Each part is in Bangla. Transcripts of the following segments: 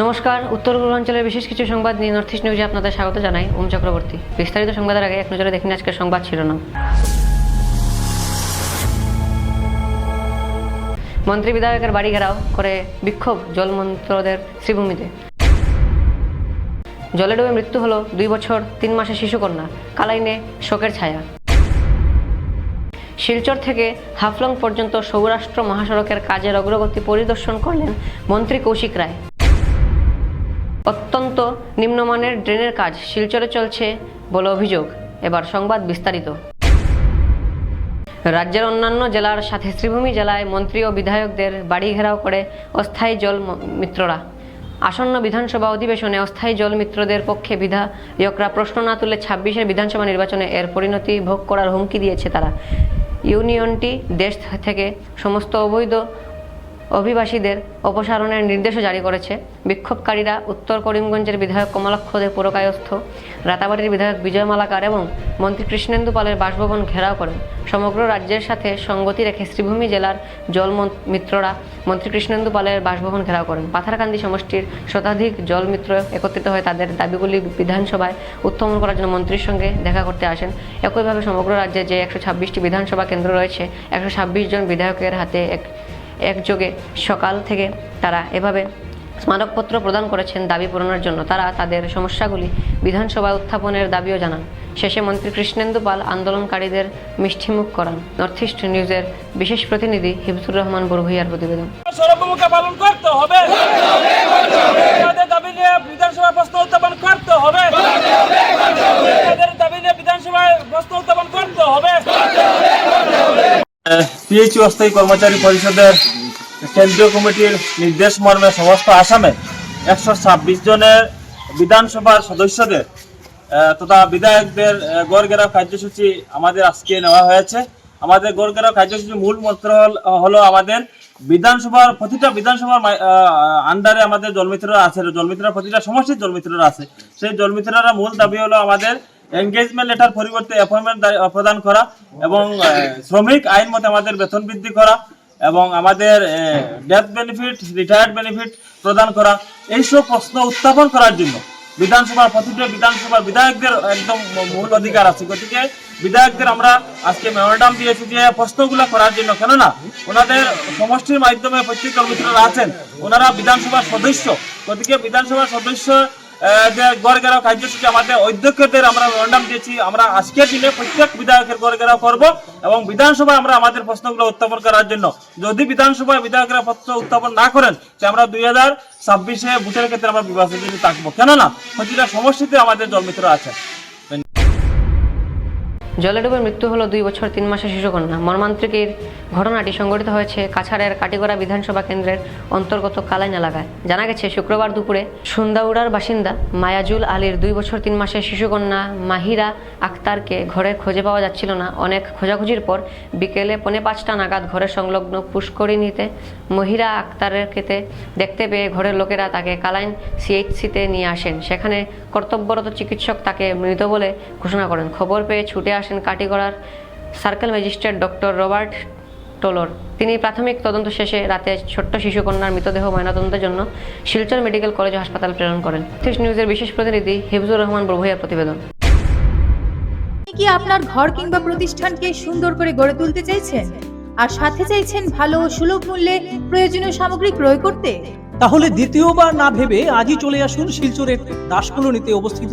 নমস্কার, উত্তর পূর্বাঞ্চলের বিশেষ কিছু সংবাদ নিয়ে নর্থ ইস্ট নিউজে আপনাদের স্বাগত জানাই ওম চক্রবর্তী। বিস্তারিত সংবাদের আগে এক নজরে দেখুন আজকের সংবাদ শিরোনাম। মন্ত্রী বিধায়কের বাড়ি ঘেরাও করে বিক্ষোভ জলমন্ত্রদের শ্রীভূমিতে। জলে ডুবে মৃত্যু হলো দুই বছর, তিন মাসের শিশুকন্যা। কালাইনে শোকের ছায়া। শিলচর থেকে হাফলং পর্যন্ত সৌরাষ্ট্র মহাসড়কের কাজের অগ্রগতি পরিদর্শন করলেন মন্ত্রী কৌশিক রায়। অত্যন্ত নিম্নমানের ড্রেনের কাজ শিলচরে চলছে বলে অভিযোগ। এবার সংবাদ বিস্তারিত। রাজ্যের অন্যান্য জেলার সাথে শ্রীভূমি জেলায় মন্ত্রী ও বিধায়কদের বাড়ি ঘেরাও করে অস্থায়ী জল মিত্ররা। আসন্ন বিধানসভা অধিবেশনে অস্থায়ী জল মিত্রদের পক্ষে বিধায়করা প্রশ্ন না তুলে ছাব্বিশের বিধানসভা নির্বাচনে এর পরিণতি ভোগ করার হুমকি দিয়েছে তারা। ইউনিয়নটি দেশ থেকে সমস্ত অবৈধ অভিবাসীদের অপসারণের নির্দেশও জারি করেছে। বিক্ষোভকারীরা উত্তর করিমগঞ্জের বিধায়ক কমলাক্ষ দে পুরকায়স্থ, রাতাবাড়ির বিধায়ক বিজয় মালাকার এবং মন্ত্রী কৃষ্ণেন্দু পালের বাসভবন ঘেরাও করেন। সমগ্র রাজ্যের সাথে সঙ্গতি রেখে শ্রীভূমি জেলার জল মিত্ররা মন্ত্রী কৃষ্ণেন্দু পালের বাসভবন ঘেরাও করেন। পাথারকান্দি সমষ্টির শতাধিক জল মিত্র একত্রিত হয়ে তাদের দাবিগুলি বিধানসভায় উত্থাপন করার জন্য মন্ত্রীর সঙ্গে দেখা করতে আসেন। একইভাবে সমগ্র রাজ্যে যে একশো ছাব্বিশটি বিধানসভা কেন্দ্র রয়েছে, একশো ছাব্বিশ জন বিধায়কের হাতে এক একযোগে সকাল থেকে তারা এভাবে স্মারকপত্র প্রদান করেছেন দাবি পূরণের জন্য। তারা তাদের সমস্যাগুলি বিধানসভায় উত্থাপনের দাবিও জানান। শেষে মন্ত্রী কৃষ্ণেন্দু পাল আন্দোলনকারীদের মিষ্টিমুখ করান। নর্থ ইস্ট নিউজের বিশেষ প্রতিনিধি হিবসুর রহমান বড়ভূইয়ার প্রতিবেদন। করতে হবে। হবে। হবে। পিএইচই অস্থায়ী কর্মচারী পরিষদের কেন্দ্রীয় কমিটির নির্দেশ মর্মে সমস্ত আসামে একশো ছাব্বিশ জনের বিধানসভার সদস্যদের তথা বিধায়কদের আহ, গড় ঘেরাও কার্যসূচি আমাদের আজকে নেওয়া হয়েছে। আমাদের গড় ঘেরাও কার্যসূচির মূল মন্ত্র হল- হলো আমাদের বিধানসভার প্রতিটা বিধানসভার আন্ডারে আমাদের জলমিত্ররা আছে জলমিত্ররা প্রতিটা সমষ্টির জলমিত্ররা আছে। সেই জলমিত্ররা মূল দাবি হলো আমাদের এনগেজমেন্ট লেটার পরিবর্তে অ্যাপয়েন্টমেন্ট প্রদান করা এবং শ্রমিক আইন মতে আমাদের বেতন বৃদ্ধি করা এবং আমাদের ডেথ বেনিফিট রিটায়ার্ড বেনিফিট প্রদান করা। এইসব প্রশ্ন উত্থাপন করার জন্য বিধানসভার প্রতিটা বিধানসভার বিধায়কদের একদম মূল অধিকার আছে। গতিকে বিধায়কদের আমরা আজকে মেমোরান্ডাম দিয়েছি যে প্রশ্নগুলো করার জন্য। কেননা ওনাদের সমষ্টির মাধ্যমে প্রত্যেক কর্মচারীরা আছেন। ওনারা বিধানসভার সদস্য। গতিকে বিধানসভার সদস্য যে গড় গেরাও কার্যসূচি আমাদের অধ্যক্ষদের আমরা মেমোরান্ডাম দিয়েছি। আমরা আজকের দিনে প্রত্যেক বিধায়কের গড় গেরাও করব এবং বিধানসভায় আমরা আমাদের প্রশ্নগুলো উত্থাপন করার জন্য। যদি বিধানসভায় বিধায়করা প্রশ্ন উত্থাপন না করেন, যে আমরা দুই হাজার ছাব্বিশে ভোটের ক্ষেত্রে আমরা বিভাজন থাকব। কেননা, প্রতিটা সমষ্টিতে আমাদের জন্মিত আছে। জলে ডুবে মৃত্যু হলো দুই বছর, তিন মাসের শিশুকন্যা মর্মান্তিক এই ঘটনাটি সংঘটিত হয়েছে কাছাড়ের কাটিগড়া বিধানসভা কেন্দ্রের অন্তর্গত কালাইন এলাকায়। জানা গেছে, শুক্রবার দুপুরে সুন্দাউড়ার বাসিন্দা মায়াজুল আলীর দুই বছর, তিন মাসের শিশুকন্যা মাহিরা আক্তারকে ঘরে খুঁজে পাওয়া যাচ্ছিল না। অনেক খোঁজাখুঁজির পর বিকেলে পৌনে পাঁচটা নাগাদ ঘরের সংলগ্ন পুষ্করিণীতে মহিরা আক্তারের খেতে দেখতে পেয়ে ঘরের লোকেরা তাকে কালাইন সিএইচসিতে নিয়ে আসেন। সেখানে কর্তব্যরত চিকিৎসক তাকে মৃত বলে ঘোষণা করেন। খবর পেয়ে ছুটে আসেন কাটিগড়ার সার্কেল ম্যাজিস্ট্রেট ডক্টর রবার্ট টোলর। তিনি প্রাথমিক তদন্ত শেষে রাতে ছোট্ট শিশুকন্যার মৃতদেহ ময়নাতদন্তের জন্য শিলচর মেডিকেল কলেজ হাসপাতাল প্রেরণ করেন। নর্থ নিউজের বিশেষ প্রতিনিধি হিফজুর রহমান বড়ভূইয়ার প্রতিবেদন। কি আপনার ঘর কিংবা প্রতিষ্ঠানকে সুন্দর করে গড়ে তুলতে চাইছেন? আর সাথে চাইছেন ভালো ও সুলভ মূল্যে প্রয়োজনীয় সামগ্রী ক্রয় করতে? তাহলে দ্বিতীয়বার না ভেবে আজই চলে আসুন শিলচরের দাসকলোনিতে অবস্থিত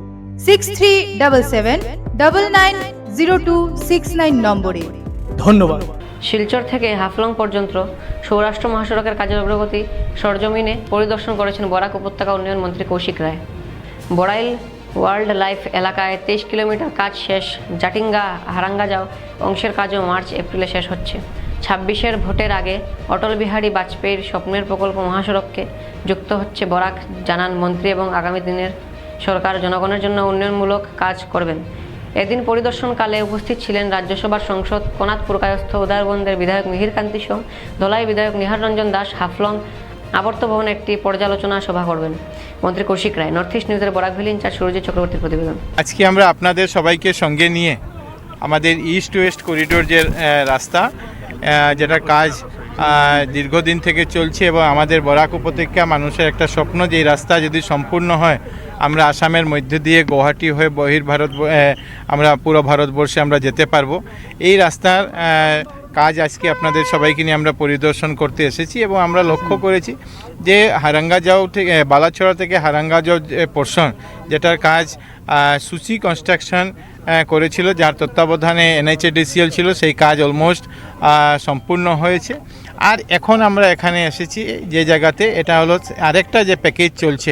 six three double seven double nine zero two six nine নম্বরে। ধন্যবাদ। শিলচর থেকে হাফলং পর্যন্ত সৌরাষ্ট্র মহাসড়কের কাজের অগ্রগতি সরজমিনে পরিদর্শন করেছেন বরাক উপত্যকা উন্নয়ন মন্ত্রী কৌশিক রায়। বড়াইল ওয়ার্ল্ড লাইফ এলাকায় তেইশ কিলোমিটার কাজ শেষ জাটিঙ্গা হারাঙ্গাজাও অংশের কাজও মার্চ এপ্রিলে শেষ হচ্ছে। ছাব্বিশের ভোটের আগে অটল বিহারী বাজপেয়ীর স্বপ্নের প্রকল্প মহাসড়ককে যুক্ত হচ্ছে বরাক জানান মন্ত্রী এবং আগামী দিনের সরকার জনগণের জন্য উন্নয়নমূলক কাজ করবেন। এদিন পরিদর্শনকালে উপস্থিত ছিলেন রাজ্যসভার সংসদ কোনাতপুর কায়স্থ উদারবন্দের বিধায়ক মিহির কান্তি সোম, ধলাই বিধায়ক নিহার রঞ্জন দাস, হাফলং আবর্ত ভবনে একটি পর্যালোচনা সভা করবেন। মন্ত্রী কৌশিক রায়, নর্থ ইস্ট নিউজের বরাক ভ্যালি ইনচার্জ সুরজিৎ চক্রবর্তীর প্রতিবেদন। আজকে আমরা আপনাদের সবাইকে সঙ্গে নিয়ে আমাদের ইস্ট ওয়েস্ট করিডোর যে রাস্তা যেটা কাজ দীর্ঘদিন থেকে চলছে এবং আমাদের বরাক উপত্যকা মানুষের একটা স্বপ্ন যে রাস্তা যদি সম্পূর্ণ হয় আমরা আসামের মধ্যে দিয়ে গুয়াহাটি হয়ে বহির ভারত আমরা পুরো ভারতবর্ষে আমরা যেতে পারব। এই রাস্তার কাজ আজকে আপনাদের সবাইকে নিয়ে আমরা পরিদর্শন করতে এসেছি এবং আমরা লক্ষ্য করেছি যে হারাঙ্গাজাও থেকে বালাছড়া থেকে হারাঙ্গাজাও যে পোর্শন যেটার কাজ সুচি কনস্ট্রাকশন করেছিল যার তত্ত্বাবধানে এনএইচএডিসিএল ছিল সেই কাজ অলমোস্ট সম্পূর্ণ হয়েছে। আর এখন আমরা এখানে এসেছি যে জায়গাতে এটা হলো আরেকটা যে প্যাকেজ চলছে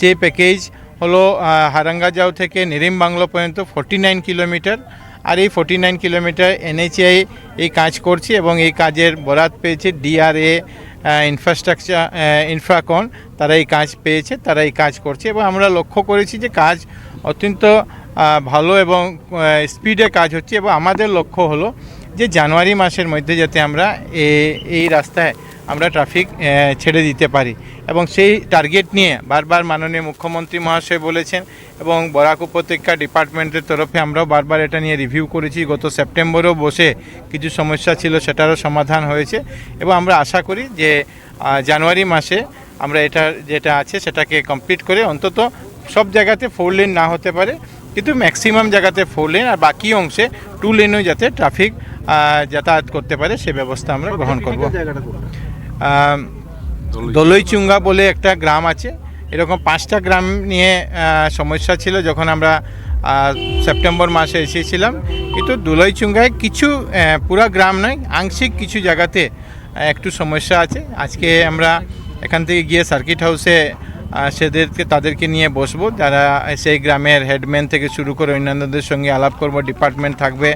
যে প্যাকেজ হলো হারাঙ্গাজাও থেকে নিরিম বাংলো পর্যন্ত ফর্টি নাইন কিলোমিটার আর এই ফর্টি নাইন কিলোমিটার এনএইচআই এই কাজ করছে এবং এই কাজের বরাত পেয়েছে ডিআরএ ইনফ্রাস্ট্রাকচার ইনফ্রাকন তারা এই কাজ পেয়েছে, তারা এই কাজ করছে এবং আমরা লক্ষ্য করেছি যে কাজ অত্যন্ত ভালো এবং স্পিডে কাজ হচ্ছে এবং আমাদের লক্ষ্য হলো যে জানুয়ারি মাসের মধ্যে যাতে আমরা এই রাস্তায় আমরা ট্রাফিক ছেড়ে দিতে পারি। এবং সেই টার্গেট নিয়ে বারবার মাননীয় মুখ্যমন্ত্রী মহাশয় বলেছেন এবং বরাক উপত্যকা ডিপার্টমেন্টের তরফে আমরাও বারবার এটা নিয়ে রিভিউ করেছি। গত সেপ্টেম্বরেও বসে কিছু সমস্যা ছিল, সেটারও সমাধান হয়েছে। এবং আমরা আশা করি যে জানুয়ারি মাসে আমরা এটা যেটা আছে, সেটাকে কমপ্লিট করে অন্তত সব জায়গাতে ফোর লেন না হতে পারে। কিন্তু ম্যাক্সিমাম জায়গাতে ফোর লেন আর বাকি অংশে টু লেনও যাতে ট্রাফিক যাতায়াত করতে পারে, সে ব্যবস্থা আমরা গ্রহণ করব। দলইচুঙ্গা বলে একটা গ্রাম আছে। এরকম পাঁচটা গ্রাম নিয়ে সমস্যা ছিল যখন আমরা সেপ্টেম্বর মাসে এসেছিলাম। কিন্তু দোলইচুঙ্গায় কিছু পুরা গ্রাম নয় আংশিক কিছু জায়গাতে একটু সমস্যা আছে। আজকে আমরা এখান থেকে গিয়ে সার্কিট হাউসে সেদেরকে তাদেরকে নিয়ে বসবো। যারা সেই গ্রামের হেডম্যান থেকে শুরু করে অন্যান্যদের সঙ্গে আলাপ করব ডিপার্টমেন্ট থাকবে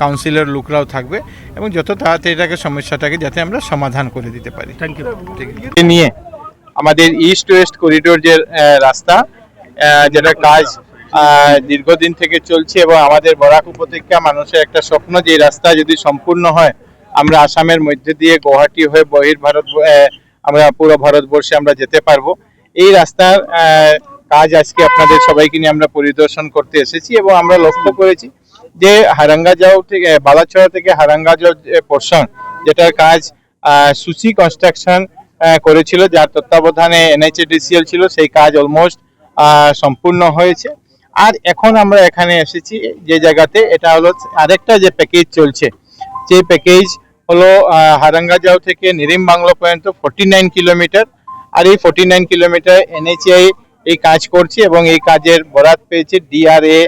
কাউন্সিলর লোকরাও থাকবে এবং যত তাড়াতাড়ি এটাকে সমস্যাটাকে যাতে আমরা সমাধান করে দিতে পারি। থ্যাংক ইউ নিয়ে আমাদের ইস্ট ওয়েস্ট করিডোর যে রাস্তা যেটা কাজ দীর্ঘদিন থেকে চলছে এবং আমাদের বরাক উপত্যকা মানুষের একটা স্বপ্ন যে রাস্তা যদি সম্পূর্ণ হয় আমরা আসামের মধ্যে দিয়ে গুয়াহাটি হয়ে বহির ভারত আমরা পুরো ভারতবর্ষে আমরা যেতে পারব। এই রাস্তার কাজ আজকে আপনাদের সবাইকে নিয়ে আমরা পরিদর্শন করতে এসেছি এবং আমরা লক্ষ্য করেছি যে হারাঙ্গাজাও থেকে বালাছড়া থেকে হারাঙ্গাজাও যে পোর্শন যেটার কাজ সুচি কনস্ট্রাকশন করেছিল, যার তত্ত্বাবধানে এনএইচএডিসিএল ছিল, সেই কাজ অলমোস্ট সম্পূর্ণ হয়েছে। আর এখন আমরা এখানে এসেছি যে জায়গাতে, এটা হলো আরেকটা যে প্যাকেজ চলছে। যে প্যাকেজ হলো হারাঙ্গাজাও থেকে নিরিম বাংলা পর্যন্ত ফর্টি নাইন কিলোমিটার আর এই ফর্টি নাইন কিলোমিটার এনএইচআই এই কাজ করছে এবং এই কাজের বরাত পেয়েছে ডিআরএ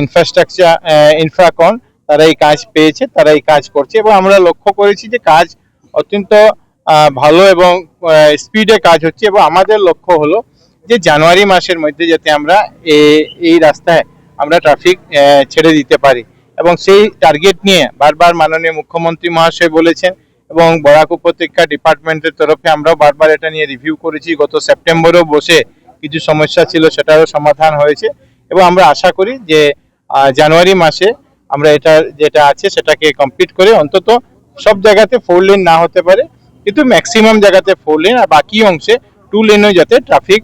ইনফ্রাস্ট্রাকচার ইনফ্রাকন তারা এই কাজ পেয়েছে, তারা এই কাজ করছে এবং আমরা লক্ষ্য করেছি যে কাজ অত্যন্ত ভালো এবং স্পিডে কাজ হচ্ছে এবং আমাদের লক্ষ্য হলো যে জানুয়ারি মাসের মধ্যে যাতে আমরা এই রাস্তায় আমরা ট্রাফিক ছেড়ে দিতে পারি। এবং সেই টার্গেট নিয়ে বারবার মাননীয় মুখ্যমন্ত্রী মহাশয় বলেছেন এবং বরাক উপত্যকা ডিপার্টমেন্টের তরফে আমরাও বারবার এটা নিয়ে রিভিউ করেছি। গত সেপ্টেম্বরেও বসে কিছু সমস্যা ছিল সেটারও সমাধান হয়েছে এবং আমরা আশা করি যে জানুয়ারি মাসে আমরা এটা যেটা আছে সেটাকে কমপ্লিট করে অন্তত সব জায়গাতে ফোর লেন না হতে পারে কিন্তু ম্যাক্সিমাম জায়গাতে ফোর লেন আর বাকি অংশে টু লেনও যাতে ট্রাফিক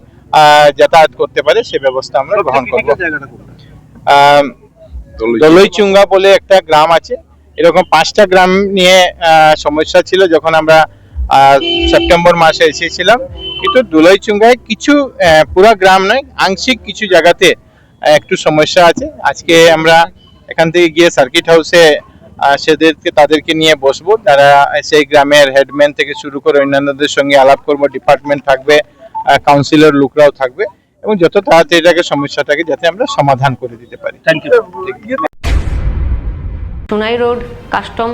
যাতায়াত করতে পারে সে ব্যবস্থা আমরা গ্রহণ করব। দলইচুঙ্গা বলে একটা গ্রাম আছে এরকম পাঁচটা গ্রাম নিয়ে সমস্যা ছিল যখন আমরা সেপ্টেম্বর মাসে এসেছিলাম। কিন্তু দোলাইচুঙ্গায় কিছু পুরা গ্রাম নয় আংশিক কিছু জায়গাতে একটু সমস্যা আছে। আজকে আমরা এখান থেকে গিয়ে সার্কিট হাউসে সেদেরকে তাদেরকে নিয়ে বসবো। তারা সেই গ্রামের হেডম্যান থেকে শুরু করে অন্যান্যদের সঙ্গে আলাপ করব। ডিপার্টমেন্ট থাকবে কাউন্সিলর লোকরাও থাকবে। এবং যত তাড়াতাড়ি এটাকে সমস্যাটাকে যাতে আমরা সমাধান করে দিতে পারি। Thank you Sonai road, custom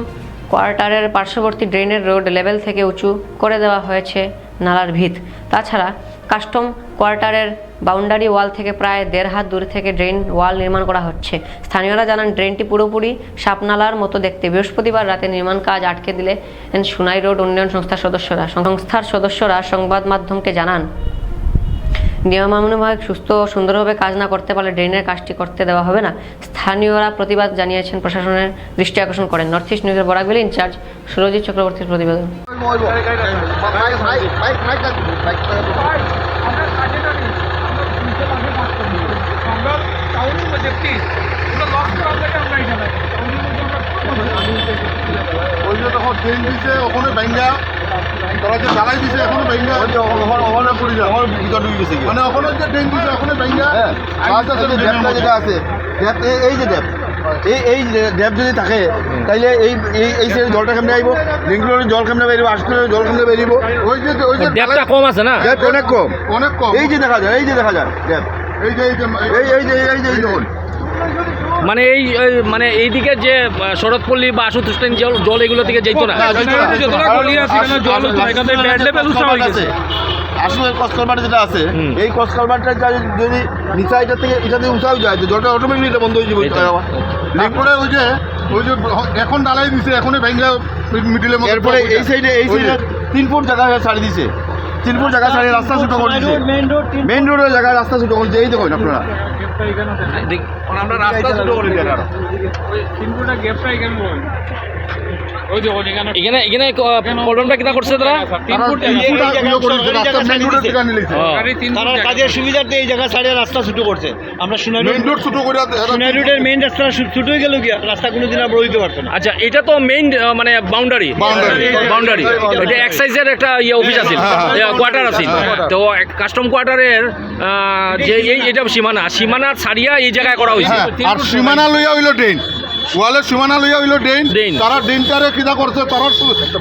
কোয়ার্টারের পার্শ্ববর্তী ড্রেনের রোড লেভেল থেকে উঁচু করে দেওয়া হয়েছে নালার ভিত। তাছাড়া কাস্টম কোয়ার্টারের বাউন্ডারি ওয়াল থেকে প্রায় দেড় হাত দূরে থেকে ড্রেন ওয়াল নির্মাণ করা হচ্ছে। স্থানীয়রা জানান, ড্রেনটি পুরোপুরি সাপনালার মতো দেখতে। বৃহস্পতিবার রাতে নির্মাণ কাজ আটকে দিলে সুনাই রোড উন্নয়ন সংস্থার সদস্যরা সংস্থার সদস্যরা সংবাদ মাধ্যমকে জানান নিয়মানুভাবে সুস্থ ও সুন্দরভাবে কাজ না করতে পারলে ড্রেনের কাজটি করতে দেওয়া হবে না। স্থানীয়রা প্রতিবাদ জানিয়েছেন, প্রশাসনের দৃষ্টি আকর্ষণ করেন। নর্থ ইস্ট নিউজের বরাকবিল ইনচার্জ সুরজিৎ চক্রবর্তীর প্রতিবেদন। ওই যে তখন ট্রেন ওখানে ব্যাঙ্গা। তারা যে জ্বালাই দিছে এখনও ব্যাঙ্গা ওখানে পড়ে যায়। আমার ভিতর ঢুকে গেছে। মানে ওখানে যে ট্রেন দিছে ওখানে ব্যাঙ্গা ড্যাপটা যেটা আছে ড্যাপ এই- যে ড্যাপ এই এই যে ড্যাপ যদি থাকে তাইলে এই এই এই সাইডে জলটা কেমনে আইব? বেঙ্গুলোরের জল কেমনে বেরিব? আশপুরের জল কেমনে বেরিব? ওই যে ওই যে ড্যাপটা কম আছে না? ড্যাপ অনেক কম। অনেক কম। এই যে দেখা যায় এই যে দেখা যায় ড্যাপ এই যে এই যে এই এই যে এই যে এই দেখুন। মানে এই এই মানে এইদিকে যে শরৎপল্লী বা আশুতোষ ট্রেন জল জল এগুলো থেকে যেত না? আসলে কসকলবাট যেটা আছে। এই কসকলবাটটা যদি নিচা এটা থেকে এটা দিয়ে উঠাও যায় জলটা অটোমেটিকলি এটা বন্ধ হয়ে যাবে তারপরে ওই যে ওই যে এখন ডালাই দিছে এখনই ব্যাঙ্গা মিডিলের মধ্যে এরপরে এই সাইডে এই সাইডে তিন ফুট জায়গা ছাড়ি দিছে। তিন ফুট জায়গা ছাড়িয়ে রাস্তা ছোট করে দিছে মেইন রোডের জায়গায় রাস্তা ছোট করে এই দেখুন আপনারা। আমরা রাস্তা ছোট করে দিয়েছি এখানে এখানে প্রবলেমটা কিনা করছে তারা? তারা হ্যাঁ। তারা কাজের সুবিধার্থে এই জায়গা ছাড়িয়ে রাস্তা ছোট করছে। আমরা সোনাই মেইন রোড ছোট করে সোনাই রোডের মেইন রাস্তা ছোট হয়ে গেল কি? রাস্তা কোনোদিন আমরা দিতে পারতো না। আচ্ছা এটা তো মেইন মানে বাউন্ডারি. বাউন্ডারি এটা এক্সাইজের একটা ইয়ে অফিস আছে। কোয়ার্টার আছে তো কাস্টম কোয়ার্টারের যে এই এটা সীমানা সীমানা ছাড়িয়া এই জায়গায় করা হয়েছে। হ্যাঁ, আর সীমানা লইয়া হইল ড্রেন। ওয়ালের সীমানা লইয়া হইল ড্রেন। ড্রেন। তারা ড্রেনটারে কিনা করছে তারা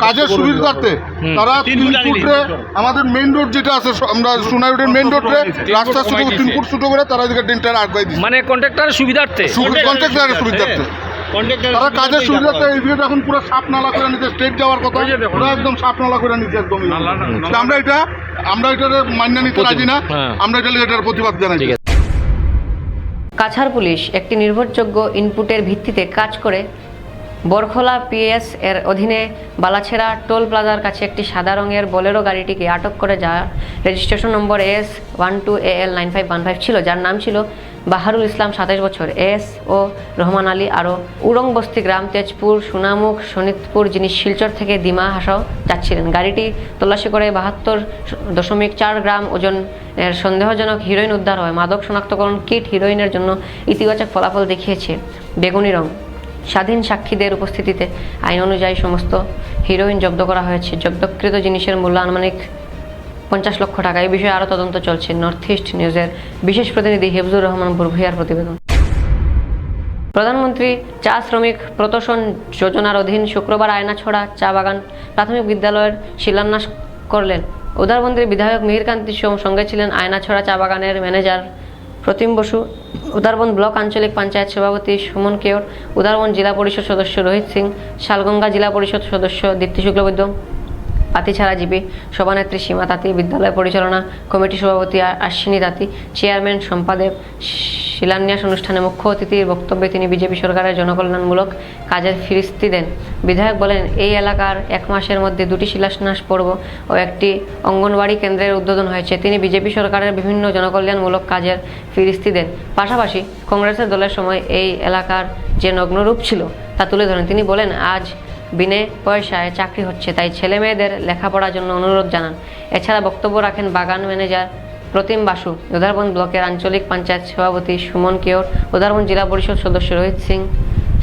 কাজের সুবিধার্থে তারা তিন ফুটে আমাদের মেইন রোড যেটা আছে আমরা সোনাই রোডের মেইন রোডে রাস্তা ছোট তিন ফুট ছোট করে তারা এদিকে ড্রেনটারে আটকাই দিচ্ছে মানে কন্ট্রাক্টরের সুবিধার্থে। কন্ট্রাক্টারের সুবিধার্থে। তারা কাজের এই ভিডিওটা এখন পুরো সাপ নালা করে নিচ্ছে স্টেট যাওয়ার কথা ওরা একদম সাপ নালা করে নিচ্ছে একদম আমরা এটা আমরা এটা মান্য নিতে রাজি না। হ্যাঁ। আমরা এটা এটার প্রতিবাদ জানাই। ঠিক কাছাড় পুলিশ একটি নির্ভরযোগ্য ইনপুটের ভিত্তিতে কাজ করে বরখোলা পিএস এর অধীনে বালাছেড়া টোল প্লাজার কাছে একটি সাদা রঙের বোলেরো গাড়িটিকে আটক করে যার registration number S one two A L nine five one five ছিল, যার নাম ছিল বাহারুল ইসলাম সাতাইশ বছর। এস ও রহমান আলী আরও উড়ং বস্তি গ্রাম তেজপুর, সুনামুখ শোনিতপুর যিনি শিলচর থেকে দিমা হাসাও যাচ্ছিলেন। গাড়িটি তল্লাশি করে বাহাত্তর দশমিক চার গ্রাম ওজন এর সন্দেহজনক হিরোইন উদ্ধার হয়। মাদক শনাক্তকরণ কিট হিরোইনের জন্য ইতিবাচক ফলাফল দেখিয়েছে বেগুনি রং। স্বাধীন সাক্ষীদের উপস্থিতিতে আইন অনুযায়ী সমস্ত হিরোইন জব্দ করা হয়েছে। জব্দকৃত জিনিসের মূল্য আনুমানিক পঞ্চাশ লক্ষ টাকা। এই বিষয়ে আরও তদন্ত চলছে নর্থ ইস্ট নিউজের বিশেষ প্রতিনিধি হেফজুর রহমান বুরভুইয়ার প্রতিবেদন। প্রধানমন্ত্রী চা শ্রমিক প্রতোষণ যোজনার অধীন শুক্রবার আয়নাছড়া চা বাগান প্রাথমিক বিদ্যালয়ের শিলান্যাস করলেন। উদারবন্দের বিধায়ক মিহিরকান্তি সোম সঙ্গে ছিলেন আয়নাছড়া চা বাগানের ম্যানেজার প্রতিম বসু, উদারবন ব্লক আঞ্চলিক পঞ্চায়েত সভাপতি সুমন কেওর, উদারবন জেলা পরিষদ সদস্য রোহিত সিং, শালগঙ্গা জেলা পরিষদ সদস্য দীপ্তি শুক্লবৈদ্য। পাতিছাড়া জিপি সভানেত্রী সীমা তাঁতি, বিদ্যালয় পরিচালনা কমিটি সভাপতি আশ্বিনী তাঁতি, চেয়ারম্যান সম্পাদক শিলান্যাস অনুষ্ঠানে মুখ্য অতিথির বক্তব্যে তিনি বিজেপি সরকারের জনকল্যাণমূলক কাজের ফিরিস্তি দেন। বিধায়ক বলেন, এই এলাকার এক মাসের মধ্যে দুটি শিলান্যাস পর্ব ও একটি অঙ্গনওয়াড়ি কেন্দ্রের উদ্বোধন হয়েছে। তিনি বিজেপি সরকারের বিভিন্ন জনকল্যাণমূলক কাজের ফিরিস্তি দেন। পাশাপাশি কংগ্রেসের দলের সময় এই এলাকার যে নগ্নরূপ ছিল তা তুলে ধরেন। তিনি বলেন, আজ বিনে পয়সায় চাকরি হচ্ছে, তাই ছেলে মেয়েদের লেখাপড়ার জন্য অনুরোধ জানান। এছাড়া বক্তব্য রাখেন বাগান ম্যানেজার প্রতিম বাসু। উদারবন ব্লকের আঞ্চলিক পঞ্চায়েত সভাপতি সুমন কেওর উদারবন জেলা পরিষদ সদস্য রোহিত সিং।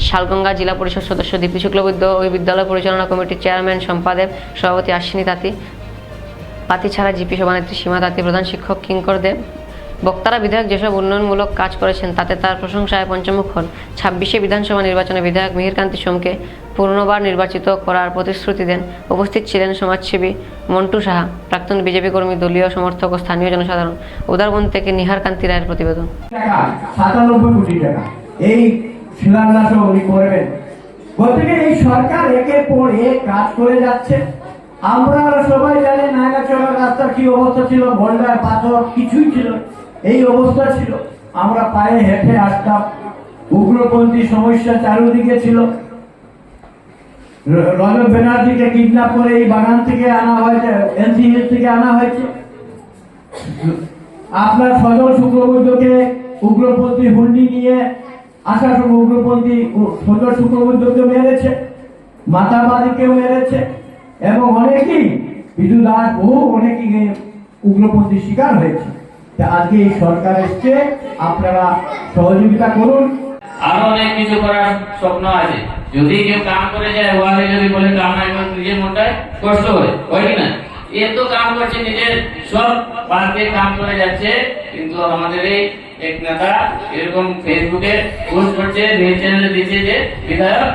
শালগঙ্গা জেলা পরিষদ সদস্য দীপ্তি শুক্লবৈদ্য ওই বিদ্যালয় পরিচালনা কমিটির চেয়ারম্যান সম্পাদক সভাপতি আশ্বিনী তাঁতি। পাতি ছাড়া জিপি সভানেত্রী সীমা তাঁতি, প্রধান শিক্ষক কিঙ্কর দেব। বক্তারা বিধায়ক যেসব উন্নয়নমূলক কাজ করেছেন, তাতে তার প্রশংসায় পঞ্চমুখ হন। ছাব্বিশে বিধানসভা নির্বাচনে বিধায়ক মিহিরকান্তি সোমকে পুনর্বার নির্বাচিত করার প্রতিশ্রুতি দেন। উপস্থিত ছিলেন সমাজসেবী মন্টু সাহা, প্রাক্তন বিজেপি কর্মী দলীয় সমর্থক ও স্থানীয় জনসাধারণ। উদারবন থেকে নিহার কান্তি রায়ের প্রতিবেদন। এই শিলান্যাসও উনি করবেন। এই সরকার পর এক কাজ করে যাচ্ছে। আমরা সবাই জানি নায়গাছড়ার রাস্তার কি অবস্থা ছিল ভোল্ডার পাথর কিছুই ছিল এই অবস্থা ছিল। আমরা পায়ে হেঁটে আসতাম। উগ্রপন্থী সমস্যা চারিদিকে ছিল। র- রজত ব্যানার্জিকে কিডন্যাপ করে এই বাগান থেকে আনা হয়েছে, এনসিএস থেকে আনা হয়েছে। আপনার সজল শুক্রবৈদ্যকে উগ্রপন্থী হুন্ডি নিয়ে আসার সময় উগ্রপন্থী সজল শুক্রবৈদ্যকে মেরেছে, মাতাবাদীকেও মেরেছে, এবং অনেকেই বিদু দাস বহু অনেকেই উগ্রপন্থী শিকার হয়েছে। আজকে এই সরকার এসছে, আপনারা সহযোগিতা করুন। আরও অনেক কিছু করার স্বপ্ন আছে। যদি কেউ কাম করে যায়, ওয়ালে যদি বলে কাম করে নিজের মনটায় কষ্ট হয় হয় না? এ তো কাম করছে, নিজের সব দিয়ে কাম করে যাচ্ছে, কিন্তু আমাদের এই এক নেতা এরকম ফেসবুকে পোস্ট করছে নিউজ চ্যানেলে দিচ্ছে যে, বিধায়ক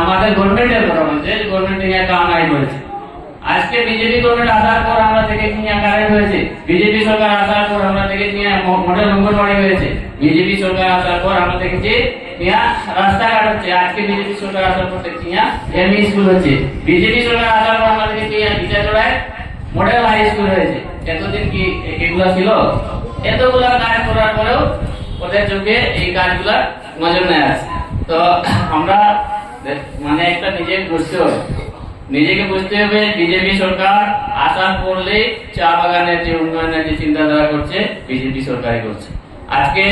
আমাদের গভর্নমেন্টের কথা বলছে গভর্নমেন্ট কাম নাই করেছে আজকে বিজেপি গভর্নমেন্ট আসার পর আমরা নিয়ে কারেন্ট হয়েছে। বিজেপি সরকার আসার পর আমরা নিয়ে মডেল অঙ্গনবাড়ি হয়েছে। বিজেপি সরকার আসার পর আমরা দেখেছি হচ্ছে, আজকে বিজেপি সরকার আসার পর এমই স্কুল হচ্ছে। বিজেপি সরকার আসার পর আমরা হাই স্কুল হয়েছে। এতদিন কি এগুলা ছিল? এতগুলা কাজ করার পরেও ওদের চোখে এই কাজগুলা নজর নেয় আছে তো আমরা মানে একটা নিজে বুঝতে হবে নিজেকে বুঝতে হবে, বিজেপি সরকার আসার পড়লে চা বাগানের যে উন্নয়নের যে চিন্তাধারা করছে, বিজেপি সরকারই করছে। আজকে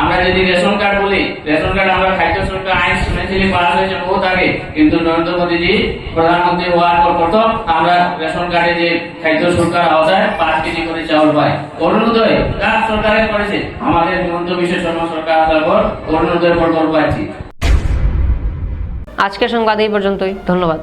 আমরা যদি রেশন কার্ড বলি, রেশন কার্ড আমরা খাদ্য সরকার আইন শুনেছিলি পাস হয়েছে বহুত আগে, কিন্তু নরেন্দ্র মোদীজি প্রধানমন্ত্রী হওয়ার পর প্রথম আমরা রেশন কার্ডে যে খাদ্য সরকার আওতায় পাঁচ কেজি করে চাউল পাই। অরুণোদয় কার সরকারে করেছে? আমাদের হিমন্ত বিশ্ব শর্মা সরকার আসার পর অরুণোদয় প্রকল্প আছে আজকের সংবাদ এই পর্যন্তই, ধন্যবাদ।